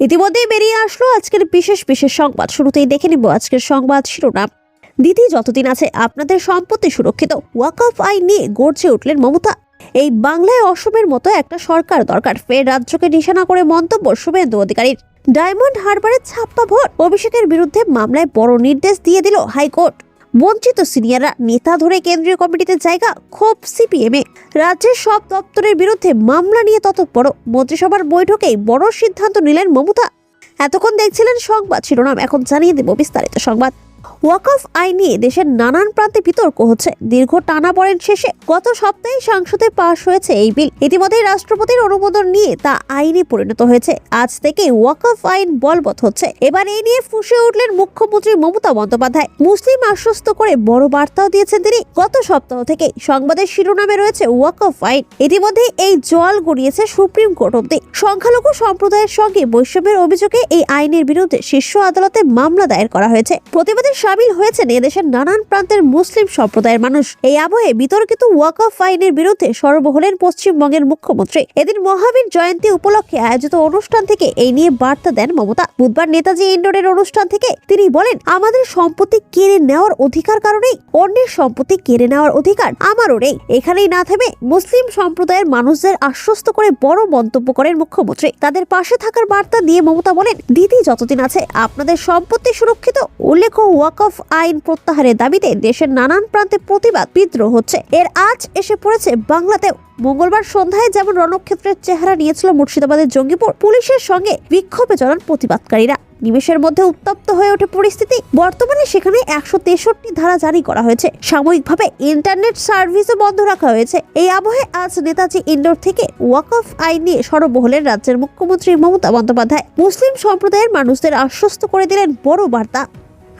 ইতিমধ্যেই বেরিয়ে আসলো আজকের বিশেষ বিশেষ সংবাদ। শুরুতেই দেখে নিব আজকের সংবাদ শিরোনাম। দিদি, যতদিন আছে আপনাদের সম্পত্তি সুরক্ষিত। ওয়াকফ আইন নিয়ে গর্জে উঠলেন মমতা। এই বাংলায় অসমের মতো একটা সরকার দরকার। ফের রাজ্যকে নিশানা করে মন্তব্য শুভেন্দু অধিকারীর। ডায়মন্ড হারবারের ছাপ্পা ভোট। অভিষেকের বিরুদ্ধে মামলায় বড় নির্দেশ দিয়ে দিল হাইকোর্ট। বঞ্চিত সিনিয়ররা নেতা ধরে কেন্দ্রীয় কমিটিতে জায়গা, ক্ষোভ সিপিএমে রাজ্যের সব দপ্তরের বিরুদ্ধে মামলা নিয়ে তৎপর মন্ত্রিসভার বৈঠকেই বড় সিদ্ধান্ত নিলেন মমতা। এতক্ষণ দেখছিলেন সংবাদ শিরোনাম, এখন জানিয়ে দেব বিস্তারিত সংবাদ। ওয়াকফ আইন নিয়ে দেশের নানান প্রান্তে বিতর্ক হচ্ছে। দীর্ঘ টানা পড়েন শেষে গত সপ্তাহে সংসদে পাশ হয়েছে এই বিল। ইতিমধ্যেই রাষ্ট্রপতির অনুমোদন নিয়ে তা আইনে পরিণত হয়েছে। আজ থেকে ওয়াকফ আইন বলবৎ হচ্ছে। এবার এই নিয়ে ফুসে উঠলেন মুখ্যমন্ত্রী মমতা বন্দ্যোপাধ্যায়। মুসলিম আশ্বস্ত করে বড় বার্তাও দিয়েছেন তিনি। গত সপ্তাহ থেকে সংবাদের শিরোনামে রয়েছে ওয়াকফ আইন। ইতিমধ্যে এই জল গড়িয়েছে সুপ্রিম কোর্ট অব্দি সংখ্যালঘু সম্প্রদায়ের সঙ্গে বৈষম্যের অভিযোগে এই আইনের বিরুদ্ধে শীর্ষ আদালতে মামলা দায়ের করা হয়েছে। প্রতিবাদে সামিল হয়েছেন এদেশের নানান প্রান্তের মুসলিম সম্প্রদায়ের মানুষ। এই আবহে বিতর্কিত ওয়াকফ আইনের বিরুদ্ধে সরব হলেন পশ্চিমবঙ্গের মুখ্যমন্ত্রী এদিন মহাবীর জয়ন্তী উপলক্ষে আয়োজিত অনুষ্ঠান থেকে এই নিয়ে বার্তা দেন মমতা। বুধবার নেতাজি ইন্ডোরের অনুষ্ঠান থেকে তিনি বলেন, আমাদের সম্পত্তি কেড়ে নেওয়ার অধিকার কারণেই অন্যের সম্পত্তি কেড়ে নেওয়ার অধিকার আমারও নেই। এখানেই না থেমে মুসলিম সম্প্রদায়ের মানুষদের আশ্বস্ত করে বড় মন্তব্য করেন মুখ্যমন্ত্রী। তাদের পাশে থাকার বার্তা দিয়ে মমতা বলেন, দিদি যতদিন আছে, আপনাদের সম্পত্তি সুরক্ষিত। উল্লেখ্য ওয়াকফ আইন প্রত্যাহারের দাবিতে দেশের নানান প্রান্তে প্রতিবাদ বিদ্রোহ হচ্ছে। এর আজ এসে পড়েছে বাংলাতেও। মঙ্গলবার সন্ধ্যায় যেমন রণক্ষেত্রের চেহারা নিয়েছিল মুর্শিদাবাদের জঙ্গিপুর, পুলিশের সঙ্গে বিক্ষোভে চলান প্রতিবাদকারীরা। নিমেষের মধ্যে উত্তপ্ত হয়ে ওঠে পরিস্থিতি। বর্তমানে সেখানে একশো তেষট্টি ধারা জারি করা হয়েছে। সাময়িকভাবে ইন্টারনেট সার্ভিসও বন্ধ রাখা হয়েছে। এই আবহে আজ নেতাজি ইন্ডোর থেকে ওয়াকফ আইন নিয়ে সরব হলেন রাজ্যের মুখ্যমন্ত্রী মমতা বন্দ্যোপাধ্যায়। মুসলিম সম্প্রদায়ের মানুষদের আশ্বস্ত করে দিলেন বড় বার্তা।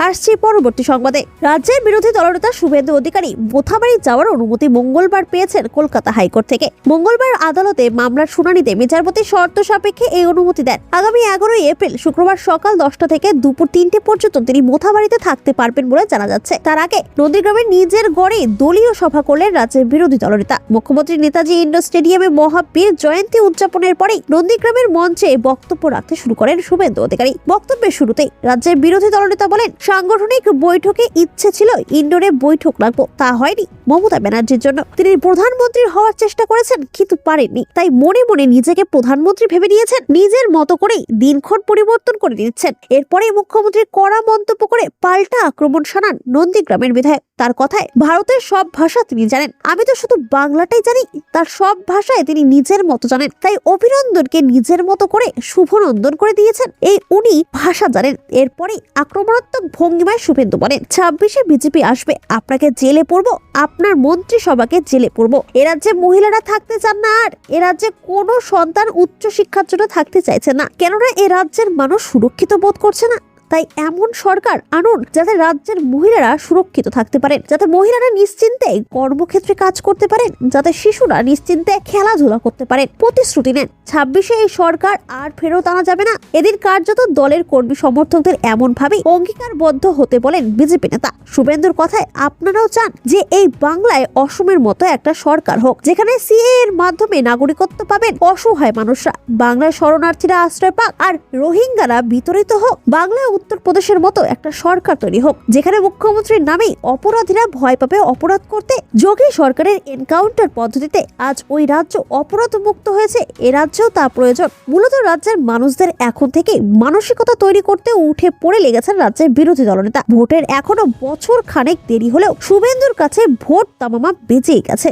আসছে পরবর্তী সংবাদে। রাজ্যের বিরোধী দলনেতা শুভেন্দু অধিকারী মোথাবাড়ি যাওয়ার অনুমতি মঙ্গলবার পেয়েছেন কলকাতা হাইকোর্ট থেকে। মঙ্গলবার আদালতে মামলার শুনানিতে বিচারপতি শর্ত সাপেক্ষে এই অনুমতি দেন। আগামী এগারোই এপ্রিল, শুক্রবার সকাল দশটা থেকে দুপুর তিনটে পর্যন্ত তিনি মোথাবাড়িতে থাকতে পারবেন বলে জানা যাচ্ছে। তার আগে নন্দীগ্রামের নিজের গড়ে দলীয় সভা করলেন রাজ্যের বিরোধী দলনেতা। মুখ্যমন্ত্রী নেতাজি ইন্ডোর স্টেডিয়ামে মহাবীর জয়ন্তী উদযাপনের পরেই নন্দীগ্রামের মঞ্চে বক্তব্য রাখতে শুরু করেন শুভেন্দু অধিকারী। বক্তব্যের শুরুতেই রাজ্যের বিরোধী দলনেতা বলেন সাংগঠনিক বৈঠকে ইচ্ছে ছিল ইন্ডোরে বৈঠক রাখব, তা হয়নি মমতা ব্যানার্জির জন্য। তিনি প্রধানমন্ত্রী হওয়ার চেষ্টা করেছেন, কিন্তু পারেননি। তাই মনে মনে নিজেকে প্রধানমন্ত্রী ভেবে নিয়েছেন। নিজের মতো করেই দিনক্ষণ পরিবর্তন করে দিচ্ছেন এরপরে মুখ্যমন্ত্রী কড়া মন্তব্য করে পাল্টা আক্রমণ শানান নন্দীগ্রামের বিধায়ক। তার কথায়, ভারতের সব ভাষা তিনি জানেন। আমি তো শুধু বাংলাটাই জানি, তার সব ভাষায় তিনি নিজের মতো জানেন। তাই অভিনন্দনকে নিজের মতো করে শুভনন্দন করে দিয়েছেন। এই উনি ভাষা জানেন। এরপরে আক্রমণাত্মক ভঙ্গিমায় শুভেন্দু বলেন ছাব্বিশে বিজেপি আসবে, আপনাকে জেলে পড়ব, আপনার মন্ত্রিসভাকে জেলে পড়ব। এ রাজ্যে মহিলারা থাকতে চান না আর, এ রাজ্যে কোনো সন্তান উচ্চ শিক্ষার জন্য থাকতে চাইছে না। কেননা এ রাজ্যের মানুষ সুরক্ষিত বোধ করছে না। তাই এমন সরকার আনুন যাতে রাজ্যের মহিলারা সুরক্ষিত থাকতে পারেন, যাতে মহিলারা নিশ্চিন্তে কর্মক্ষেত্রে কাজ করতে পারেন, যাতে শিশুরা নিশ্চিন্তে খেলাধুলা করতে পারেন। প্রতিশ্রুতি নেন। ছাব্বিশে এই সরকার আর ফেরত আনা যাবে না। এদিন কার্যত দলের কর্মী সমর্থকদের এমন ভাবেই অঙ্গীকারবদ্ধ হতে বলেন বিজেপি নেতা। শুভেন্দুর কথায় আপনারাও চান যে এই বাংলায় অসমের মতো একটা সরকার হোক, যেখানে সিএ এর মাধ্যমে নাগরিকত্ব পাবেন অসহায় মানুষরা। বাংলায় শরণার্থীরা আশ্রয় পাক আর রোহিঙ্গারা বিতরিত হোক। বাংলায় উত্তরপ্রদেশের মতো একটা সরকার তৈরি হোক, যেখানে মুখ্যমন্ত্রীর নামেই অপরাধীরা ভয় পাবে, অপরাধ করতে যোগী সরকারের এনকাউন্টার পদ্ধতিতে আজ ওই রাজ্য অপরাধ মুক্ত হয়েছে। এ রাজ্যেও তা প্রয়োজন। মূলত রাজ্যের মানুষদের এখন থেকে মানসিকতা তৈরি করতে উঠে পড়ে লেগেছেন রাজ্যের বিরোধী দলনেতা। ভোটের এখনও বছর খানেক দেরি হলেও শুভেন্দুর কাছে ভোট তামামা বেঁচেই গেছে।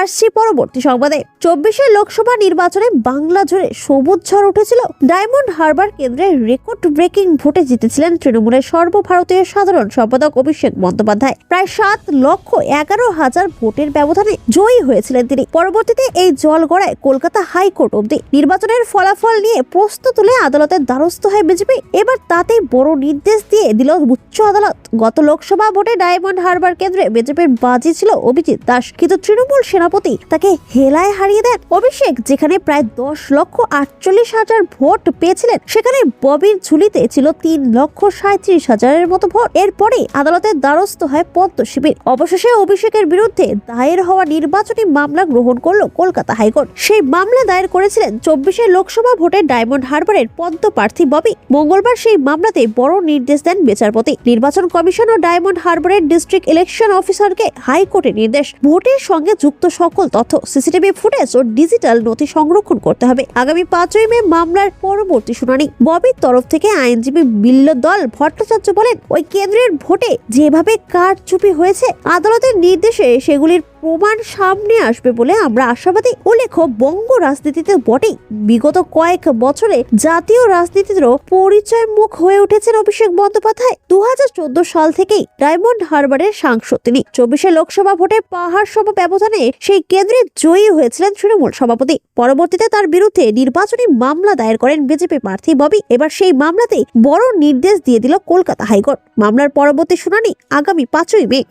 আসছি পরবর্তী সংবাদে, চব্বিশের লোকসভা নির্বাচনে বাংলা জুড়ে সবুজ ঝড় উঠেছিল। ডায়মন্ড হারবার কেন্দ্রে রেকর্ড ব্রেকিং ভোটে জিতেছিলেন তৃণমূলের সর্বভারতীয় সাধারণ সম্পাদক অভিষেক বন্দ্যোপাধ্যায়। প্রায় সাত লক্ষ এগারো হাজার ভোটের ব্যবধানে জয়ী হয়েছিলেন তিনি। পরবর্তীতে এই জল গড়ায় কলকাতা হাইকোর্ট অব্দি নির্বাচনের ফলাফল নিয়ে প্রশ্ন তুলে আদালতের দ্বারস্থ হয় বিজেপি। এবার তাতেই বড় নির্দেশ দিয়ে দিল উচ্চ আদালত। গত লোকসভা ভোটে ডায়মন্ড হারবার কেন্দ্রে বিজেপির বাজি ছিল অভিজিৎ দাস। কিন্তু তৃণমূল সেনা সেনাপতি তাকে হেলায় হারিয়ে দেন। অভিষেক, যেখানে প্রায় দশ লক্ষ আটচল্লিশ হাজার ভোট পেয়েছিলেন, সেখানে ববির ঝুলিতে ছিল তিন লক্ষ সাঁত্রিশ হাজারের মতো ভোট। এরপরে আদালতের দ্বারস্থ হয় পদ্ম শিবির। অবশেষে অভিষেকের বিরুদ্ধে দায়ের হওয়া নির্বাচনী মামলা গ্রহণ করল কলকাতা হাইকোর্ট। সেই মামলা দায়ের করেছিলেন চব্বিশে লোকসভা ভোটে ডায়মন্ড হারবারের পদ্ম প্রার্থী ববি। মঙ্গলবার সেই মামলাতে বড় নির্দেশ দেন বিচারপতি। নির্বাচন কমিশন ও ডায়মন্ড হারবারের ডিস্ট্রিক্ট ইলেকশন অফিসারকে হাইকোর্টের নির্দেশ। ভোটের সঙ্গে যুক্ত সকল তথ্য, সিসিটিভি ফুটেজ ও ডিজিটাল নথি সংরক্ষণ করতে হবে। আগামী পাঁচই মে মামলার পরবর্তী শুনানি। ববির তরফ থেকে আইনজীবী বিল্ল দল ভট্টাচার্য বলেন, ওই কেন্দ্রের ভোটে যেভাবে কারচুপি হয়েছে, আদালতের নির্দেশে সেগুলির প্রমাণ সামনে আসবে বলে আমরা আশাবাদী উল্লেখ্য বঙ্গ রাজনীতিতে বটেই। বিগত কয়েক বছরে জাতীয় রাজনীতিরও পরিচয় মুখ হয়ে উঠেছেন অভিষেক বন্দ্যোপাধ্যায়। দু হাজার চোদ্দ সাল থেকেই ডায়মন্ড হারবারের সাংসদ তিনি। চব্বিশে লোকসভা ভোটে পাহাড় সম ব্যবধানে সেই কেন্দ্রে জয়ী হয়েছিলেন তৃণমূল সভাপতি। পরবর্তীতে তার বিরুদ্ধে নির্বাচনী মামলা দায়ের করেন বিজেপি প্রার্থী ববি। এবার সেই মামলাতে বড় নির্দেশ দিয়ে দিল কলকাতা হাইকোর্ট। মামলার পরবর্তী শুনানি আগামী পাঁচই মে।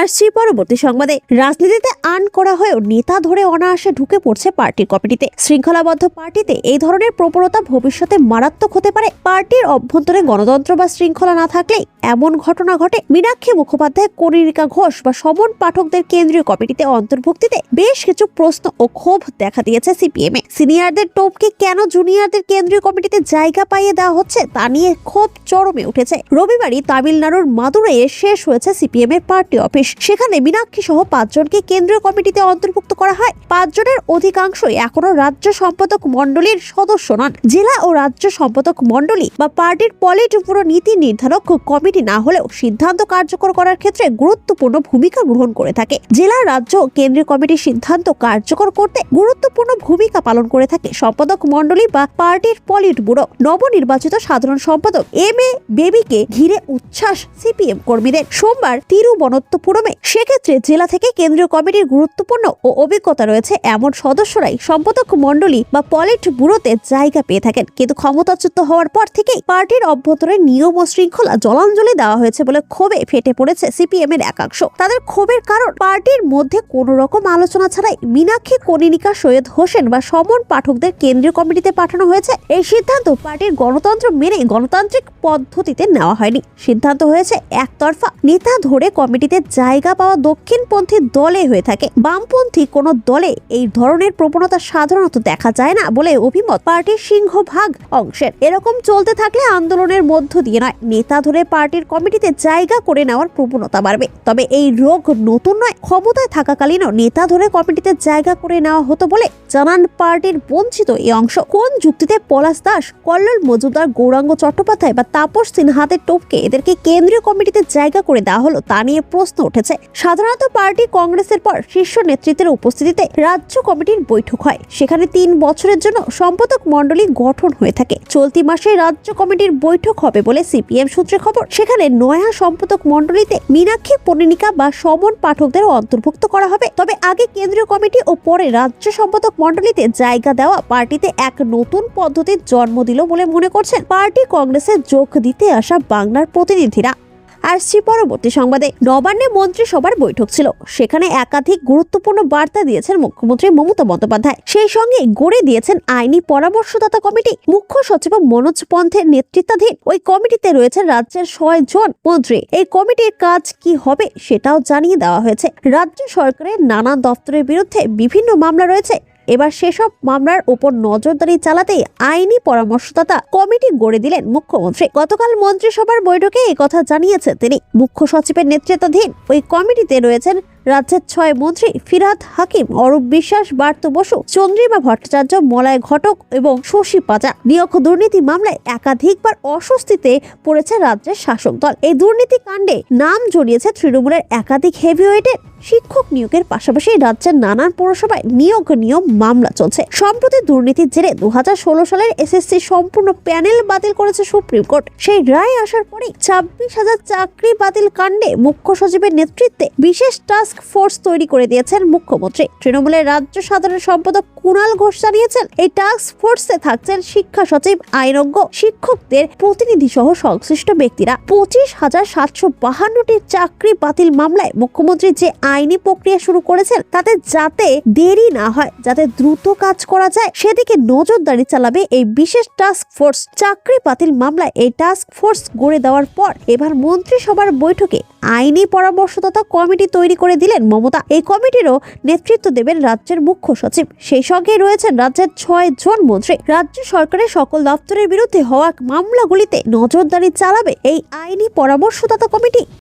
আসছি পরবর্তী সংবাদে রাজনীতিতে আন করা হয়েও নেতা ধরে অনায়াসে ঢুকে পড়ছে পার্টির কমিটিতে। শৃঙ্খলাবদ্ধ পার্টিতে এই ধরনের প্রবণতা ভবিষ্যতে মারাত্মক হতে পারে। পার্টির অভ্যন্তরে গণতন্ত্র বা শৃঙ্খলা না থাকলে এমন ঘটনা ঘটে। মীনাক্ষী মুখোপাধ্যায় কনিরিকা ঘোষ বা সমন পাঠকদের কেন্দ্রীয় কমিটিতে অন্তর্ভুক্তিতে বেশ কিছু প্রশ্ন ও ক্ষোভ দেখা দিয়েছে সিপিএম। সিনিয়রদের টোপকে কেন জুনিয়রদের কেন্দ্রীয় কমিটিতে জায়গা পাইয়ে দেওয়া হচ্ছে তা নিয়ে ক্ষোভ চরমে উঠেছে। রবিবারই তামিলনাড়ুর মাদুরাইয়ে শেষ হয়েছে সিপিএম এর পার্টি অফিস। সেখানে মীনাক্ষী সহ পাঁচজনকে কেন্দ্রীয় কমিটিতে অন্তর্ভুক্ত করা হয়। পাঁচজনের অধিকাংশই এখনও রাজ্য সম্পাদক মণ্ডলীর সদস্য নন। জেলা ও রাজ্য সম্পাদক মণ্ডলী বা পার্টির পলিট ব্যুরো নীতি নির্ধারক কমিটি না হলেও সিদ্ধান্ত কার্যকর করার ক্ষেত্রে গুরুত্বপূর্ণ ভূমিকা গ্রহণ করে থাকে। জেলা, রাজ্য কেন্দ্রীয় কমিটির সিদ্ধান্ত কার্যকর করতে গুরুত্বপূর্ণ ভূমিকা পালন করে থাকে সম্পাদক মণ্ডলী বা পার্টির পলিট ব্যুরো নবনির্বাচিত সাধারণ সম্পাদক এম এ বেবিকে ঘিরে উচ্ছ্বাস সিপিএম কর্মীদের। সোমবার তিরুবনন্তপুরমে সেক্ষেত্রে জেলা থেকে কেন্দ্রীয় কমিটির গুরুত্বপূর্ণ ও অভিজ্ঞতা রয়েছে এমন সদস্যরাই সম্পাদক মণ্ডলী বা পলিট ব্যুরোতে জায়গা পেয়ে থাকেন। কিন্তু ক্ষমতাচ্যুত হওয়ার পর থেকেই পার্টির অভ্যন্তরে নিয়ম ও শৃঙ্খলা জলাঞ্জলি দেওয়া হয়েছে বলে ক্ষোভে ফেটে পড়েছে সিপিএম এর একাংশ। তাদের ক্ষোভের কারণ, পার্টির মধ্যে কোন রকম আলোচনা ছাড়াই মীনাক্ষী কনিনিকা, সৈয়দ হোসেন বা সমন পাঠকদের কেন্দ্রীয় কমিটিতে পাঠানো হয়েছে। এই সিদ্ধান্ত পার্টির গণতন্ত্র মেনে গণতান্ত্রিক পদ্ধতিতে নেওয়া হয়নি। সিদ্ধান্ত হয়েছে একতরফা। নেতা ধরে কমিটিতে জায়গা পাওয়া দক্ষিণপন্থী দলে হয়ে থাকে। বামপন্থী কোন দলে এই ধরনের প্রবণতা সাধারণত দেখা যায় না বলে অভিমত পার্টির সিংহভাগ অংশের। এরকম চলতে থাকলে আন্দোলনের মধ্য দিয়ে নয়, নেতা ধরে পার্টির কমিটিতে জায়গা করে নেওয়ার প্রবণতা বাড়বে। তবে এই রোগ নতুন নয়, ক্ষমতায় থাকাকালীনও নেতা ধরে কমিটিতে জায়গা করে নেওয়া হতো বলে জানান পার্টির বঞ্চিত এই অংশ। কোন যুক্তিতে পলাশ দাস, কল্লোল মজুমদার, গৌরাঙ্গ চট্টোপাধ্যায় বা তাপস সিনহাতের টোপকে এদেরকে কেন্দ্রীয় কমিটিতে জায়গা করে দেওয়া হলো তা নিয়ে প্রশ্ন উঠেছে। সাধারণত পার্টি কংগ্রেসের পর শীর্ষ নেতৃত্বের উপস্থিতিতে রাজ্য কমিটির বৈঠক হয়। সেখানে তিন বছরের জন্য সম্পাদক মণ্ডলী গঠন হয়ে থাকে। চলতি মাসে রাজ্য কমিটির বৈঠক হবে বলে সিপিএম সূত্রে খবর। সেখানে নয়া সম্পাদক মণ্ডলীতে মীনাক্ষী পরিণিকা বা সমন পাঠকদের অন্তর্ভুক্ত করা হবে। তবে আগে কেন্দ্রীয় কমিটি ও পরে রাজ্য সম্পাদক মণ্ডলীতে জায়গা দেওয়া পার্টিতে এক নতুন পদ্ধতির জন্ম দিল বলে মনে করছেন পার্টি কংগ্রেসে যোগ দিতে আসা বাংলার প্রতিনিধিরা। আসছি পরবর্তী সংবাদে। নবান্নে মন্ত্রিসভার বৈঠক ছিল। সেখানে একাধিক গুরুত্বপূর্ণ বার্তা দিয়েছেন মুখ্যমন্ত্রী মমতা বন্দ্যোপাধ্যায়। সেই সঙ্গে গড়ে দিয়েছেন আইনি পরামর্শদাতা কমিটি। মুখ্য সচিব মনোজ পন্থের নেতৃত্বাধীন ওই কমিটিতে রয়েছেন রাজ্যের ছয় জন মন্ত্রী। এই কমিটির কাজ কি হবে সেটাও জানিয়ে দেওয়া হয়েছে। রাজ্য সরকারের নানা দপ্তরের বিরুদ্ধে বিভিন্ন মামলা রয়েছে। এবার সেসব মামলার উপর নজরদারি চালাতে আইনি পরামর্শদাতা কমিটি গড়ে দিলেন মুখ্যমন্ত্রী। গতকাল মন্ত্রিসভার বৈঠকে কথা জানিয়েছেন তিনি। মুখ্য সচিবের নেতৃত্বাধীন ওই কমিটিতে রয়েছেন রাজ্যের ছয় মন্ত্রী ফিরাদ হাকিম, অরূপ বিশ্বাস, বার্ত বসু, চন্দ্রিমা ভট্টাচার্য, মলয় ঘটক এবং শশী পাজা। নিয়োগ দুর্নীতি মামলায় একাধিকবার অস্বস্তিতে পড়েছে রাজ্যের শাসক দল। এই দুর্নীতি কাণ্ডে নাম জড়িয়েছে তৃণমূলের একাধিক হেভিওয়েটের। শিক্ষক নিয়োগের পাশাপাশি রাজ্যের নানান পৌরসভায় নিয়োগ নিয়ম মামলা চলছে। সম্প্রতি দুর্নীতির জেরে দু হাজার ষোলো সালের এসএসসি সম্পূর্ণ প্যানেল বাতিল করেছে সুপ্রিম কোর্ট। সেই রায় আসার পরেই ছাব্বিশ হাজার চাকরি বাতিল কাণ্ডে মুখ্য সচিবের নেতৃত্বে বিশেষ টাস্ক ফোর্স তৈরি করে দিয়েছেন মুখ্যমন্ত্রী। তৃণমূলের রাজ্য সাধারণ সম্পাদক কুণাল ঘোষ জানিয়েছেন, এই টাস্ক ফোর্সে থাকছেন শিক্ষা সচিব, আইনজ্ঞ, শিক্ষকদের প্রতিনিধি সহ সংশ্লিষ্ট ব্যক্তিরা। পঁচিশ হাজার সাতশো বাহান্নটি চাকরি বাতিল মামলায় মুখ্যমন্ত্রী যে আইনি প্রক্রিয়া শুরু করেছেন, তাতে যাতে দেরি না হয়, যাতে দ্রুত কাজ করা যায়, সেদিকে নজরদারি চালাবে এই বিশেষ টাস্ক ফোর্স চাকরি বাতিল মামলায় এই টাস্ক ফোর্স গড়ে দেওয়ার পর, এবার মন্ত্রিসভার বৈঠকে আইনি পরামর্শদাতা কমিটি তৈরি করে দিলেন মমতা। এই কমিটিরও নেতৃত্ব দেবেন রাজ্যের মুখ্য সচিব। সেই সঙ্গে রয়েছেন রাজ্যের ছয় জন মন্ত্রী। রাজ্য সরকারের সকল দপ্তরের বিরুদ্ধে হওয়া মামলাগুলিতে নজরদারি চালাবে এই আইনি পরামর্শদাতা কমিটি।